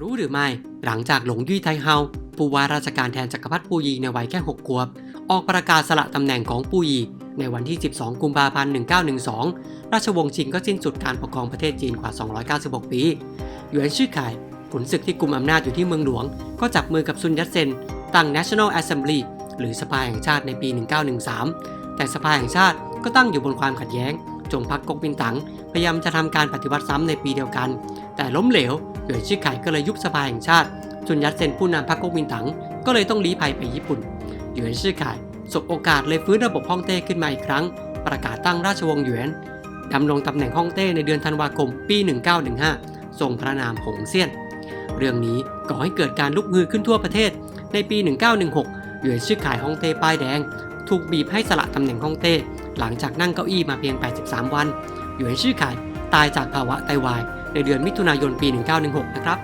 รู้หรือไม่ หลังจากหลงยี่ไทเฮาผู้ว่าราชการแทนจักรพรรดิปูยีในวัยแค่6ขวบ ออกประกาศสละตำแหน่งของปูยีในวันที่ 12 กุมภาพันธ์ 1912 ราชวงศ์ชิงก็สิ้นสุดการปกครองประเทศจีนกว่า 296 ปีหยวนชื่อไข่ขุนศึกที่กุมอำนาจอยู่ที่เมืองหลวง ก็จับมือกับซุนยัตเซน ตั้ง National Assembly หรือสภาแห่งชาติในปี 1913 แต่สภาแห่งชาติก็ตั้งอยู่บนความขัดแย้ง จงพักก๊กมินตั๋งพยายามจะทำการปฏิวัติซ้ำในปีเดียวกัน แต่ล้มเหลวหยวนชื่อไข่ก็เลยยุบสภาแห่งชาติซุนยัตเซนผู้นำพรรคก๊กมินตั๋งก็เลยต้องลี้ภัยไปญี่ปุ่นหยวนชื่อไข่สบโอกาสเลยฟื้นระบบฮ่องเต้ขึ้นมาอีกครั้ง ประกาศตั้งราชวงศ์หยวนดำรงตำแหน่งฮ่องเต้ในเดือนธันวาคมปี 1915 ทรงพระนามหงเซียน เรื่องนี้ก่อให้เกิดการลุกฮือขึ้นทั่วประเทศ ในปี 1916หยวนชื่อขายฮ่องเต้ป้ายแดง ถูกบีบให้สละตำแหน่งฮ่องเต้ หลังจากนั่งเก้าอี้มาเพียง 83 วันหยวนชื่อขายตายจากภาวะไตวาย ในเดือนมิถุนายนปี 1916 นะครับ